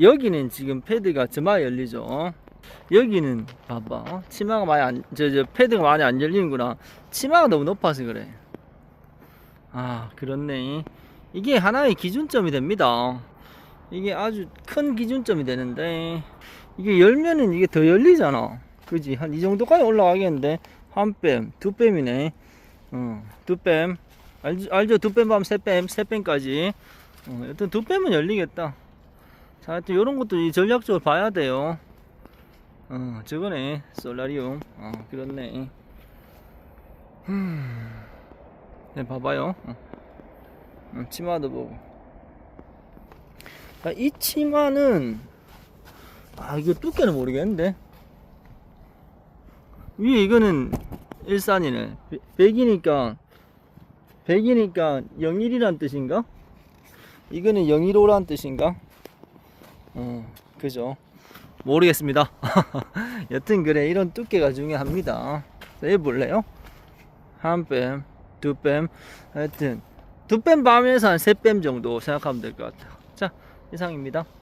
여기는 지금 패드가 저마 열리죠. 여기는 봐봐 어? 치마가 많이 안 저 저 패드가 많이 안 열리는구나. 치마가 너무 높아서 그래. 아 그렇네. 이게 하나의 기준점이 됩니다. 이게 아주 큰 기준점이 되는데 이게 열면은 이게 더 열리잖아. 그지? 한 이 정도까지 올라가겠는데 한 뺨, 두 뺨이네. 어, 두 뺨. 알죠? 알죠? 두뺨 하면 세 뺨, 세 뺨까지. 어, 여튼 두 뺨은 열리겠다. 자, 하여튼 이런 것도 이 전략적으로 봐야 돼요. 어, 저거네. 솔라리움. 어, 그렇네. 음. 네, 봐봐요. 어. 어, 치마도 보고. 아, 이 치마는, 아, 이거 두께는 모르겠는데. 위에 이거는 일산이네. 100이니까, 100이니까 01이란 뜻인가? 이거는 015란 뜻인가? 어, 그죠. 모르겠습니다. 여튼 그래, 이런 두께가 중요합니다. 자, 해볼래요? 한 뺨, 두 뺨, 하여튼, 두뺨 밤에서 한 세 뺨 정도 생각하면 될 것 같아요. 자, 이상입니다.